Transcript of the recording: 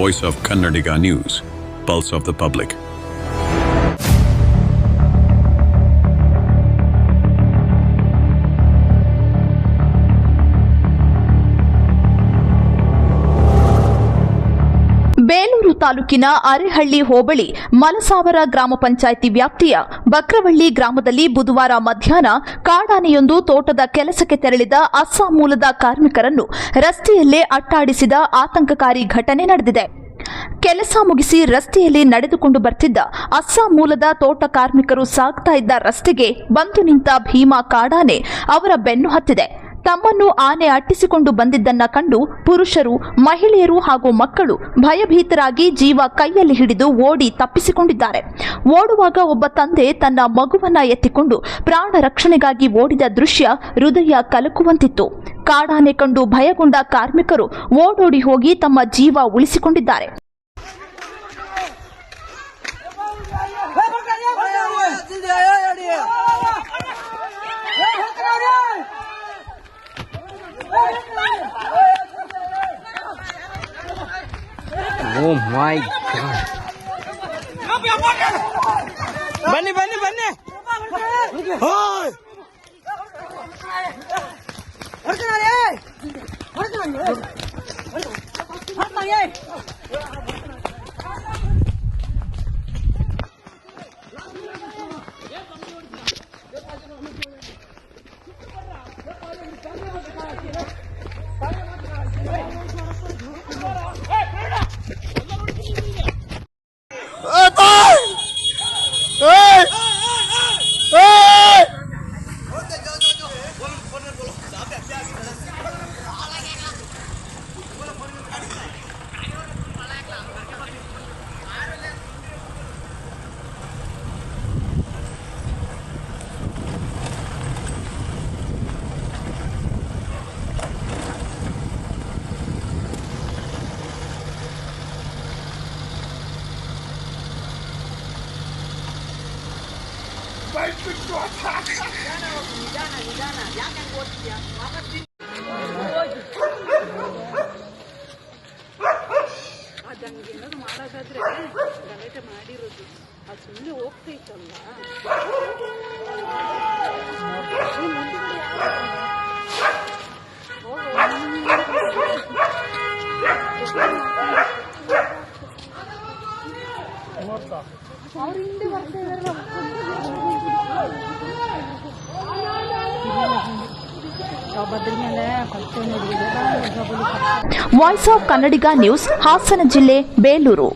voice of Kannadiga News, Pulse of the Public. Belur ತಾಲೂಕಿನ ಅರೆಹಳ್ಳಿ ಹೋಬಳಿ ಮಲಸಾವರ ಗ್ರಾಮ ಪಂಚಾಯಿತಿ ವ್ಯಾಪ್ತಿಯ ಬಕ್ರವಳ್ಳಿ ಗ್ರಾಮದಲ್ಲಿ ಬುಧವಾರ ಮಧ್ಯಾಹ್ನ ಕಾಡಾನೆಯೊಂದು ತೋಟದ ಕೆಲಸಕ್ಕೆ ತೆರಳಿದ ಅಸ್ಸಾಂ ಮೂಲದ ಕಾರ್ಮಿಕರನ್ನು ರಸ್ತೆಯಲ್ಲೇ ಅಟ್ಟಾಡಿಸಿದ ಆತಂಕಕಾರಿ ಘಟನೆ ನಡೆದಿದೆ. ಕೆಲಸ ಮುಗಿಸಿ ರಸ್ತೆಯಲ್ಲಿ ನಡೆದುಕೊಂಡು ಬರ್ತಿದ್ದ ಅಸ್ಸಾಂ ಮೂಲದ ತೋಟ ಕಾರ್ಮಿಕರು ಸಾಗ್ತಾ ಇದ್ದ ರಸ್ತೆಗೆ ಬಂದು ನಿಂತ ಭೀಮಾ ಕಾಡಾನೆ ಅವರ ಬೆನ್ನು ಹತ್ತಿದೆ. ತಮ್ಮನ್ನು ಆನೆ ಅಟ್ಟಿಸಿಕೊಂಡು ಬಂದಿದ್ದನ್ನ ಕಂಡು ಪುರುಷರು, ಮಹಿಳೆಯರು ಹಾಗೂ ಮಕ್ಕಳು ಭಯಭೀತರಾಗಿ ಜೀವ ಕೈಯಲ್ಲಿ ಹಿಡಿದು ಓಡಿ ತಪ್ಪಿಸಿಕೊಂಡಿದ್ದಾರೆ. ಓಡುವಾಗ ಒಬ್ಬ ತಂದೆ ತನ್ನ ಮಗುವನ್ನ ಎತ್ತಿಕೊಂಡು ಪ್ರಾಣ ರಕ್ಷಣೆಗಾಗಿ ಓಡಿದ ದೃಶ್ಯ ಹೃದಯ ಕಲಕುವಂತಿತ್ತು. ಕಾಡಾನೆ ಕಂಡು ಭಯಗೊಂಡ ಕಾರ್ಮಿಕರು ಓಡೋಡಿ ಹೋಗಿ ತಮ್ಮ ಜೀವ ಉಳಿಸಿಕೊಂಡಿದ್ದಾರೆ. Oh my god. ಬನ್ನಿ ಬನ್ನಿ ಬನ್ನಿ ಓಯ್! ಅದಂಗೇನಾದ್ರು ಮಾಡೋದಾದ್ರೆ ಗಲಾಟೆ ಮಾಡಿರೋದು ಅದು ಸುಮ್ಮನೆ ಹೋಗ್ತೈತಲ್ಲ voice of Kannadiga news Hassan ಜಿಲ್ಲೆ ಬೇಲೂರು